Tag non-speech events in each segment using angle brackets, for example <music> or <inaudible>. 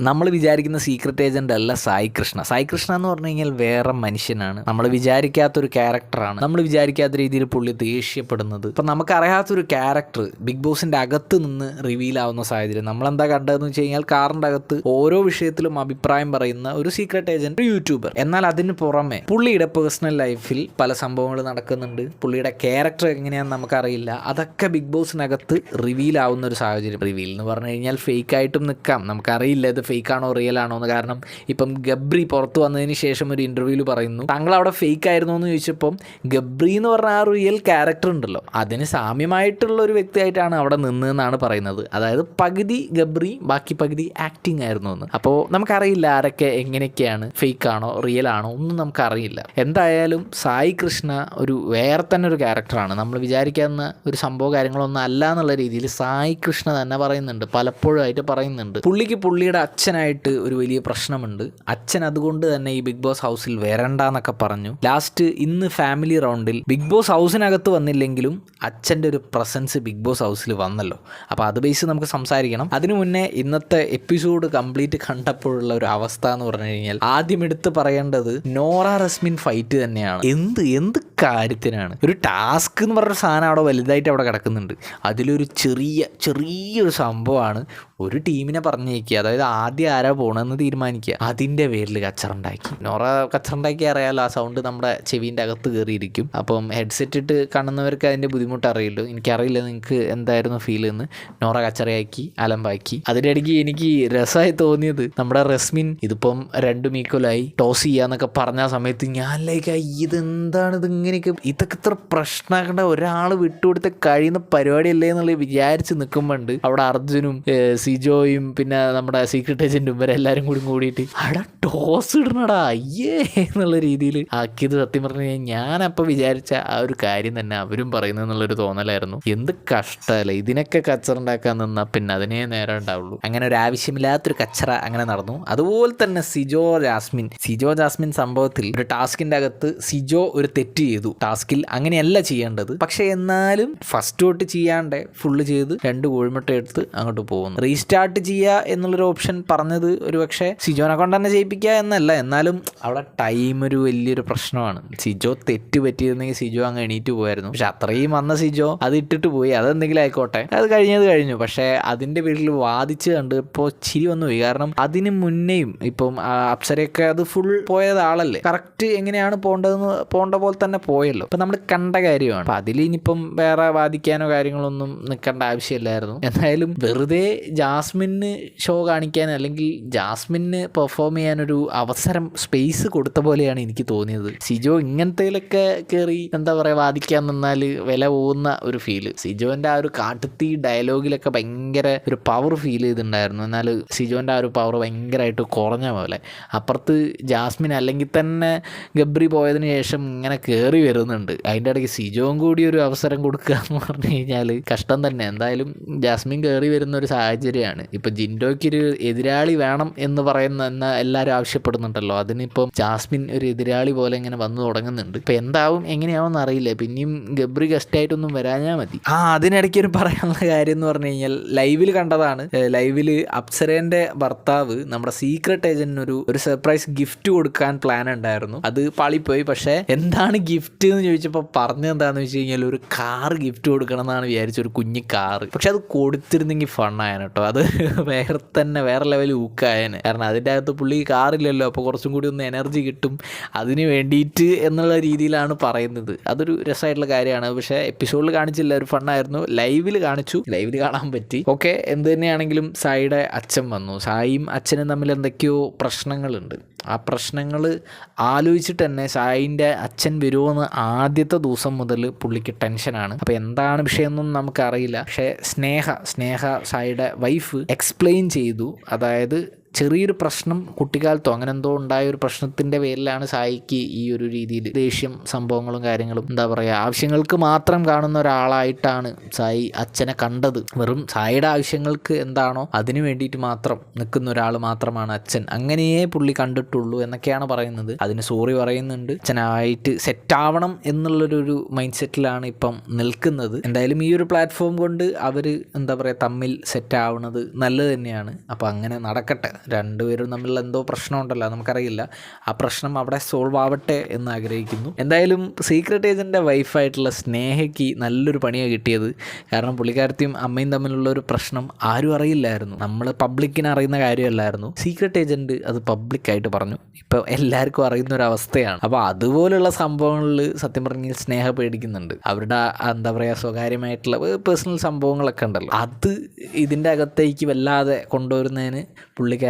നമ്മൾ വിചാരിക്കുന്ന secret agent അല്ല സായി കൃഷ്ണ. സായി കൃഷ്ണ എന്ന് പറഞ്ഞു കഴിഞ്ഞാൽ വേറെ മനുഷ്യനാണ്. നമ്മൾ വിചാരിക്കാത്ത ഒരു ക്യാരക്ടറാണ് നമ്മൾ വിചാരിക്കാത്ത രീതിയിൽ പുള്ളി ദേഷ്യപ്പെടുന്നത്. ഇപ്പം നമുക്കറിയാത്തൊരു ക്യാരക്ടർ ബിഗ് ബോസിന്റെ അകത്ത് നിന്ന് റിവീൽ ആവുന്ന സാഹചര്യം. നമ്മളെന്താ കണ്ടതെന്ന് വെച്ച് കഴിഞ്ഞാൽ കാറിന്റെ അകത്ത് ഓരോ വിഷയത്തിലും അഭിപ്രായം പറയുന്ന ഒരു സീക്രട്ട് ഏജന്റ് യൂട്യൂബർ എന്നാൽ അതിന് പുറമെ പുള്ളിയുടെ പേഴ്സണൽ ലൈഫിൽ പല സംഭവങ്ങൾ നടക്കുന്നുണ്ട്. പുള്ളിയുടെ ക്യാരക്ടർ എങ്ങനെയാണെന്ന് നമുക്കറിയില്ല. അതൊക്കെ ബിഗ് ബോസിനകത്ത് റിവീൽ ആവുന്ന ഒരു സാഹചര്യം. റിവീൽ എന്ന് പറഞ്ഞു കഴിഞ്ഞാൽ ഫേക്ക് ആയിട്ടും നിൽക്കാം. നമുക്കറിയില്ല ഇത് ഫേക്ക് ആണോ റിയൽ ആണോ എന്ന്. കാരണം ഇപ്പം ഗബ്രി പുറത്ത് വന്നതിന് ശേഷം ഒരു ഇന്റർവ്യൂവിൽ പറയുന്നു താങ്കൾ അവിടെ ഫേക്ക് ആയിരുന്നു എന്ന് ചോദിച്ചപ്പം ഗബ്രി എന്ന് പറഞ്ഞ ആ റിയൽ ക്യാരക്ടർ ഉണ്ടല്ലോ. അതിന് സാമ്യമായിട്ടുള്ള ഒരു വ്യക്തിയായിട്ടാണ് അവിടെ നിന്നതെന്നാണ് പറയുന്നത്. അതായത് പകുതി ഗബ്രി ബാക്കി പകുതി ആക്ടിങ് ആയിരുന്നു എന്ന്. അപ്പോൾ നമുക്കറിയില്ല ആരൊക്കെ എങ്ങനെയൊക്കെയാണ് ഫേക്ക് ആണോ റിയൽ ആണോ ഒന്നും നമുക്കറിയില്ല. എന്തായാലും സായി കൃഷ്ണ ഒരു വേറെ തന്നെ ഒരു ക്യാരക്ടറാണ് നമ്മൾ വിചാരിക്കാവുന്ന ഒരു സംഭവം കാര്യങ്ങളൊന്നും അല്ല എന്നുള്ള രീതിയിൽ സായി കൃഷ്ണ തന്നെ പറയുന്നുണ്ട്. പലപ്പോഴും ആയിട്ട് പറയുന്നുണ്ട്. പുള്ളിക്ക് പുള്ളിയുടെ അച്ഛനായിട്ട് ഒരു വലിയ പ്രശ്നമുണ്ട്. അച്ഛൻ അതുകൊണ്ട് തന്നെ ഈ ബിഗ് ബോസ് ഹൗസിൽ വരണ്ട എന്നൊക്കെ പറഞ്ഞു. ലാസ്റ്റ് ഇന്ന് ഫാമിലി റൗണ്ടിൽ ബിഗ് ബോസ് ഹൗസിനകത്ത് വന്നില്ലെങ്കിലും അച്ഛന്റെ ഒരു പ്രസൻസ് ബിഗ് ബോസ് ഹൗസിൽ വന്നല്ലോ. അപ്പോൾ അത് ബേസ് നമുക്ക് സംസാരിക്കണം. അതിനു മുന്നേ ഇന്നത്തെ എപ്പിസോഡ് കംപ്ലീറ്റ് കണ്ടപ്പോഴുള്ള ഒരു അവസ്ഥ എന്ന് പറഞ്ഞു കഴിഞ്ഞാൽ ആദ്യം എടുത്ത് പറയേണ്ടത് നോറ റസ്മിൻ ഫൈറ്റ് തന്നെയാണ്. എന്ത് എന്ത് കാര്യത്തിനാണ്. ഒരു ടാസ്ക് എന്ന് പറഞ്ഞ സാധനം അവിടെ വലുതായിട്ട് അവിടെ കിടക്കുന്നുണ്ട്. അതിലൊരു ചെറിയ ചെറിയൊരു സംഭവമാണ് ഒരു ടീമിനെ പറഞ്ഞേക്കുക അതായത് ആദ്യം ആരാ പോകണമെന്ന് തീരുമാനിക്കുക. അതിന്റെ പേരിൽ കച്ചറുണ്ടാക്കി. നോറ കച്ചറുണ്ടാക്കി അറിയാലോ ആ സൗണ്ട് നമ്മുടെ ചെവിന്റെ അകത്ത് കയറിയിരിക്കും. അപ്പം ഹെഡ്സെറ്റ് ഇട്ട് കാണുന്നവർക്ക് അതിന്റെ ബുദ്ധിമുട്ട് അറിയില്ലോ. എനിക്കറിയില്ല നിങ്ങൾക്ക് എന്തായിരുന്നു ഫീൽ എന്ന്. നോറ കച്ചറയാക്കി അലമ്പാക്കി. അതിന്റെ ഇടയ്ക്ക് എനിക്ക് രസമായി തോന്നിയത് നമ്മുടെ റസ്മിൻ ഇതിപ്പം രണ്ടും ഈക്വലായി ടോസ് ചെയ്യാന്നൊക്കെ പറഞ്ഞ സമയത്ത് ഞാൻ ലൈക്ക് ഇതെന്താണ് ഇത് ഇങ്ങനെയൊക്കെ ഇതൊക്കെ ഇത്ര പ്രശ്നമാക്കേണ്ട ഒരാൾ വിട്ടുകൊടുത്ത കഴിയുന്ന പരിപാടിയല്ലേ എന്നുള്ളത് വിചാരിച്ച് നിൽക്കുമ്പോണ്ട് അവിടെ അർജുനും സിജോയും പിന്നെ നമ്മുടെ സീക്രട്ട് ഏജന്റും വരെ എല്ലാവരും കൂടി കൂടിയിട്ട് അവിടെ ടോസ് ഇടണടാ അയ്യേ എന്നുള്ള രീതിയിൽ ആക്കിയത് സത്യം പറഞ്ഞു കഴിഞ്ഞാൽ ഞാനപ്പോൾ വിചാരിച്ച ആ ഒരു കാര്യം തന്നെ അവരും പറയുന്നത് എന്നുള്ളൊരു തോന്നലായിരുന്നു. എന്ത് കഷ്ടമല്ലേ ഇതിനൊക്കെ കച്ചറുണ്ടാക്കാൻ നിന്നാൽ പിന്നെ അതിനേ നേരം ഉണ്ടാവുള്ളൂ. അങ്ങനെ ഒരു ആവശ്യമില്ലാത്തൊരു കച്ചറ അങ്ങനെ നടന്നു. അതുപോലെ തന്നെ സിജോ ജാസ്മിൻ സിജോ ജാസ്മിൻ സംഭവത്തിൽ ഒരു ടാസ്കിന്റെ അകത്ത് സിജോ ഒരു തെറ്റ് ചെയ്തു. ടാസ്കിൽ അങ്ങനെയല്ല ചെയ്യേണ്ടത്. പക്ഷെ എന്നാലും ഫസ്റ്റ് തൊട്ട് ചെയ്യാണ്ട് ഫുള്ള് ചെയ്ത് രണ്ട് കോഴിമുട്ട എടുത്ത് അങ്ങോട്ട് പോകുന്നു. റീസ്റ്റാർട്ട് ചെയ്യുക എന്നുള്ളൊരു ഓപ്ഷൻ പറഞ്ഞത് ഒരു പക്ഷേ സിജോനെ കൊണ്ട് തന്നെ ചെയ്യിപ്പിക്കുക എന്നല്ല. എന്നാലും അവിടെ ടൈം ഒരു വലിയൊരു പ്രശ്നമാണ്. സിജോ തെറ്റ് പറ്റിയിരുന്നെങ്കിൽ സിജോ അങ്ങ് എണീറ്റ് പോയായിരുന്നു. പക്ഷെ അത്രയും വന്ന സിജോ അത് ഇട്ടിട്ട് പോയി. അതെന്തെങ്കിലും ആയിക്കോട്ടെ. അത് കഴിഞ്ഞത് കഴിഞ്ഞു. പക്ഷേ അതിന്റെ പേരിൽ വാദിച്ച് കണ്ട് ഇപ്പോൾ ചിരി വന്നു പോയി. കാരണം അതിന് മുന്നേയും ഇപ്പം അപ്സരയൊക്കെ അത് ഫുൾ പോയത് ആളല്ലേ? കറക്റ്റ് എങ്ങനെയാണ് പോകേണ്ടതെന്ന് പോകേണ്ട പോലെ തന്നെ പോയല്ലോ. ഇപ്പം നമ്മൾ കണ്ട കാര്യമാണ്. അപ്പം അതിൽ ഇനിയിപ്പം വേറെ വാദിക്കാനോ കാര്യങ്ങളൊന്നും നിൽക്കേണ്ട ആവശ്യമില്ലായിരുന്നു. എന്തായാലും വെറുതെ ജാസ്മിന് ഷോ കാണിക്കാൻ അല്ലെങ്കിൽ ജാസ്മിന് പെർഫോം ചെയ്യാനൊരു അവസരം സ്പേസ് കൊടുത്ത പോലെയാണ് എനിക്ക് തോന്നിയത്. സിജോ ഇങ്ങനത്തേലൊക്കെ കയറി എന്താ പറയുക വാദിക്കാൻ നിന്നാൽ വില പോകുന്ന ഒരു ഫീൽ സിജോന്റെ ആ ഒരു കാട്ടുത്തി ഡയലോഗിലൊക്കെ ഭയങ്കര ഒരു പവർ ഫീൽ ചെയ്തിട്ടുണ്ടായിരുന്നു. എന്നാൽ സിജോന്റെ ആ ഒരു പവർ ഭയങ്കരമായിട്ട് കുറഞ്ഞ പോലെ. അപ്പുറത്ത് ജാസ്മിൻ അല്ലെങ്കിൽ തന്നെ ഗബ്രി പോയതിന് ശേഷം ഇങ്ങനെ കയറി വരുന്നുണ്ട്. അതിന്റെ ഇടയ്ക്ക് സിജോവും കൂടി ഒരു അവസരം കൊടുക്കുക എന്ന് പറഞ്ഞു കഴിഞ്ഞാൽ കഷ്ടം തന്നെ. എന്തായാലും ജാസ്മിൻ കയറി വരുന്ന ഒരു സാഹചര്യമാണ്. ഇപ്പം ജിൻഡോയ്ക്ക് ഒരു എതിരാളി വേണം എന്ന് പറയുന്ന എന്ന എല്ലാവരും ആവശ്യപ്പെടുന്നുണ്ടല്ലോ. അതിനിപ്പം ജാസ്മിൻ ഒരു എതിരാളി പോലെ ഇങ്ങനെ വന്നു തുടങ്ങുന്നുണ്ട്. ഇപ്പം എന്താവും എങ്ങനെയാവും അറിയില്ല. പിന്നെയും ഗബ്രി ഗസ്റ്റായിട്ടൊന്നും വരാഞ്ഞാൽ മതി. ആ അതിനിടയ്ക്ക് ഒരു പറയാനുള്ള കാര്യം എന്ന് പറഞ്ഞു കഴിഞ്ഞാൽ ലൈവിൽ കണ്ടതാണ്. ലൈവിൽ അപ്സരേന്റെ ഭർത്താവ് നമ്മുടെ സീക്രട്ട് ഏജന്റിന് ഒരു ഒരു സർപ്രൈസ് ഗിഫ്റ്റ് കൊടുക്കാൻ പ്ലാൻ ഉണ്ടായിരുന്നു. അത് പാളിപ്പോയി. പക്ഷേ എന്താണ് ഗിഫ്റ്റ് എന്ന് ചോദിച്ചപ്പോൾ പറഞ്ഞത് എന്താണെന്ന് വെച്ച് കഴിഞ്ഞാൽ ഒരു കാർ ഗിഫ്റ്റ് കൊടുക്കണം എന്നാണ് വിചാരിച്ചത് ഒരു കുഞ്ഞു കാറ് പക്ഷെ അത് കൊടുത്തിരുന്നെങ്കിൽ ഫണ്ണായാണ് കേട്ടോ. അത് <laughs> വേറെ തന്നെ വേറെ ലെവൽ ഊക്കായനെ കാരണം അതിന്റെ അകത്ത് പുള്ളി കാറില്ലല്ലോ അപ്പോൾ കുറച്ചും കൂടി ഒന്ന് എനർജി കിട്ടും. അതിന് വേണ്ടിയിട്ട് എന്നുള്ള രീതിയിലാണ് പറയുന്നത്. അതൊരു രസമായിട്ടുള്ള കാര്യമാണ്. പക്ഷേ എപ്പിസോഡിൽ കാണിച്ചില്ല ഒരു ഫണ്ണായിരുന്നു ലൈവിൽ കാണിച്ചു. ലൈവിൽ കാണാൻ പറ്റി. ഓക്കെ എന്ത് തന്നെയാണെങ്കിലും സായിയുടെ അച്ഛൻ വന്നു. സായിയും അച്ഛനും തമ്മിൽ എന്തൊക്കെയോ പ്രശ്നങ്ങളുണ്ട്. ആ പ്രശ്നങ്ങൾ ആലോചിച്ചിട്ട് തന്നെ സായിന്റെ അച്ഛൻ വരുമോയെന്ന് ആദ്യത്തെ ദിവസം മുതൽ പുള്ളിക്ക് ടെൻഷനാണ്. അപ്പോൾ എന്താണ് വിഷയമൊന്നും നമുക്കറിയില്ല. പക്ഷേ സ്നേഹ സ്നേഹ സായിയുടെ വൈഫ് എക്സ്പ്ലെയിൻ ചെയ്തു. അതായത് ചെറിയൊരു പ്രശ്നം കുട്ടിക്കാലത്തോ അങ്ങനെ എന്തോ ഉണ്ടായ ഒരു പ്രശ്നത്തിന്റെ പേരിലാണ് സായിക്ക് ഈ ഒരു രീതിയിൽ ദേഷ്യം സംഭവങ്ങളും കാര്യങ്ങളും എന്താ പറയുക ആവശ്യങ്ങൾക്ക് മാത്രം കാണുന്ന ഒരാളായിട്ടാണ് സായി അച്ഛനെ കണ്ടത്. വെറും സായിയുടെ ആവശ്യങ്ങൾക്ക് എന്താണോ അതിനു വേണ്ടിയിട്ട് മാത്രം നിൽക്കുന്ന ഒരാൾ മാത്രമാണ് അച്ഛൻ. അങ്ങനെയേ പുള്ളി കണ്ടിട്ടുള്ളൂ എന്നൊക്കെയാണ് പറയുന്നത്. അതിന് സോറി പറയുന്നുണ്ട്. അച്ഛനായിട്ട് സെറ്റാവണം എന്നുള്ളൊരു മൈൻഡ് സെറ്റിലാണ് ഇപ്പം നിൽക്കുന്നത്. എന്തായാലും ഈ ഒരു പ്ലാറ്റ്ഫോം കൊണ്ട് അവർ എന്താ പറയുക തമ്മിൽ സെറ്റ് ആവണത് നല്ലത് തന്നെയാണ്. അപ്പോൾ അങ്ങനെ നടക്കട്ടെ. രണ്ടുപേരും തമ്മിൽ എന്തോ പ്രശ്നമുണ്ടല്ലോ നമുക്കറിയില്ല. ആ പ്രശ്നം അവിടെ സോൾവ് ആവട്ടെ എന്ന് ആഗ്രഹിക്കുന്നു. എന്തായാലും സീക്രട്ട് ഏജന്റെ വൈഫായിട്ടുള്ള സ്നേഹയ്ക്ക് നല്ലൊരു പണിയാണ് കിട്ടിയത്. കാരണം പുള്ളിക്കാരത്തിയും അമ്മയും തമ്മിലുള്ള ഒരു പ്രശ്നം ആരും അറിയില്ലായിരുന്നു. നമ്മൾ പബ്ലിക്കിന് അറിയുന്ന കാര്യമല്ലായിരുന്നു. സീക്രട്ട് ഏജന്റ് അത് പബ്ലിക്കായിട്ട് പറഞ്ഞു. ഇപ്പോൾ എല്ലാവർക്കും അറിയുന്ന ഒരു അവസ്ഥയാണ്. അപ്പോൾ അതുപോലുള്ള സംഭവങ്ങളിൽ സത്യം പറഞ്ഞാൽ സ്നേഹ പേടിക്കുന്നുണ്ട്. അവരുടെ എന്താ പറയുക സ്വകാര്യമായിട്ടുള്ള പേഴ്സണൽ സംഭവങ്ങളൊക്കെ ഉണ്ടല്ലോ. അത് ഇതിന്റെ അകത്തേക്ക് വല്ലാതെ കൊണ്ടുവരുന്നതിന്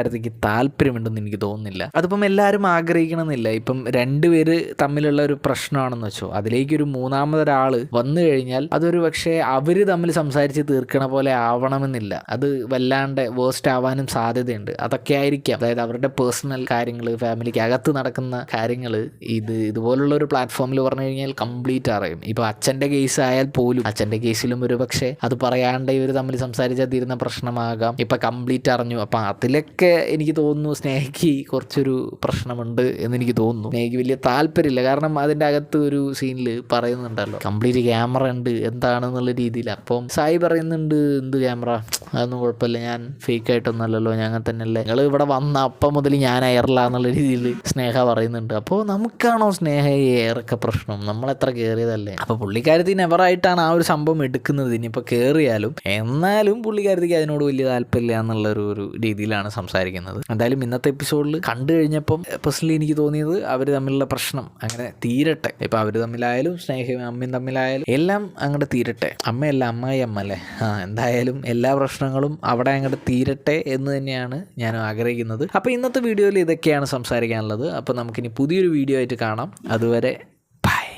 പുള്ളിക്കാരത്തേക്ക് താല്പര്യമുണ്ടെന്ന് എനിക്ക് തോന്നുന്നില്ല. അതിപ്പം എല്ലാവരും ആഗ്രഹിക്കണമെന്നില്ല. ഇപ്പം രണ്ടുപേര് തമ്മിലുള്ള ഒരു പ്രശ്നമാണെന്ന് വെച്ചോ. അതിലേക്ക് ഒരു മൂന്നാമതൊരാൾ വന്നു കഴിഞ്ഞാൽ അതൊരു പക്ഷേ അവർ തമ്മിൽ സംസാരിച്ച് തീർക്കണ പോലെ ആവണമെന്നില്ല. അത് വല്ലാണ്ട് വേസ്റ്റ് ആവാനും സാധ്യതയുണ്ട്. അതൊക്കെ ആയിരിക്കാം. അതായത് അവരുടെ പേഴ്സണൽ കാര്യങ്ങൾ ഫാമിലിക്ക് അകത്ത് നടക്കുന്ന കാര്യങ്ങൾ ഇത് ഇതുപോലുള്ള ഒരു പ്ലാറ്റ്ഫോമിൽ പറഞ്ഞു കഴിഞ്ഞാൽ കംപ്ലീറ്റ് അറിയും ഇപ്പോൾ അച്ഛന്റെ കേസ് ആയാൽ പോലും അച്ഛന്റെ കേസിലും ഒരു പക്ഷേ അത് പറയാണ്ട് ഇവർ തമ്മിൽ സംസാരിച്ചാൽ തീരുന്ന പ്രശ്നമാകാം. ഇപ്പം കംപ്ലീറ്റ് അറിഞ്ഞു. അപ്പം അതിലൊക്കെ എനിക്ക് തോന്നുന്നു സ്നേഹയ്ക്ക് കുറച്ചൊരു പ്രശ്നമുണ്ട് എന്ന് എനിക്ക് തോന്നുന്നു. സ്നേഹയ്ക്ക് വലിയ താല്പര്യമില്ല. കാരണം അതിന്റെ അകത്ത് ഒരു സീനിൽ പറയുന്നുണ്ടല്ലോ. കംപ്ലീറ്റ് ക്യാമറ ഉണ്ട്. എന്താണെന്നുള്ള രീതിയിൽ അപ്പം സായി പറയുന്നുണ്ട് എന്ത് ക്യാമറ? അതൊന്നും കുഴപ്പമില്ല. ഞാൻ ഫേക്ക് ആയിട്ടൊന്നുമല്ലല്ലോ. ഞങ്ങൾ തന്നെയല്ലേ? നിങ്ങൾ ഇവിടെ വന്ന അപ്പം മുതൽ ഞാൻ എയറില്ല എന്നുള്ള രീതിയിൽ സ്നേഹ പറയുന്നുണ്ട്. അപ്പോൾ നമുക്കാണോ സ്നേഹ ഈ എയറൊക്കെ പ്രശ്നം നമ്മളെത്ര കയറിയതല്ലേ അപ്പോൾ പുള്ളിക്കാരത്തി നെവറായിട്ടാണ് ആ ഒരു സംഭവം എടുക്കുന്നത്. ഇനിയിപ്പോൾ കയറിയാലും എന്നാലും പുള്ളിക്കാരത്തിക്ക് അതിനോട് വലിയ താല്പര്യമില്ല എന്നുള്ള ഒരു ഒരു രീതിയിലാണ് സംസാരിക്കുന്നത്. എന്തായാലും ഇന്നത്തെ എപ്പിസോഡിൽ കണ്ടു കഴിഞ്ഞപ്പം പേഴ്സണലി എനിക്ക് തോന്നിയത് അവർ തമ്മിലുള്ള പ്രശ്നം അങ്ങനെ തീരട്ടെ. ഇപ്പം അവർ തമ്മിലായാലും സ്നേഹം അമ്മയും തമ്മിലായാലും എല്ലാം അങ്ങോട്ട് തീരട്ടെ. അമ്മയല്ല അമ്മായി അമ്മ അല്ലേ? ആ എന്തായാലും എല്ലാ പ്രശ്നങ്ങളും അവിടെ അങ്ങോട്ട് തീരട്ടെ എന്ന് തന്നെയാണ് ഞാൻ ആഗ്രഹിക്കുന്നത്. അപ്പോൾ ഇന്നത്തെ വീഡിയോയിൽ ഇതൊക്കെയാണ് സംസാരിക്കാനുള്ളത്. അപ്പോൾ നമുക്കിനി പുതിയൊരു വീഡിയോ ആയിട്ട് കാണാം. അതുവരെ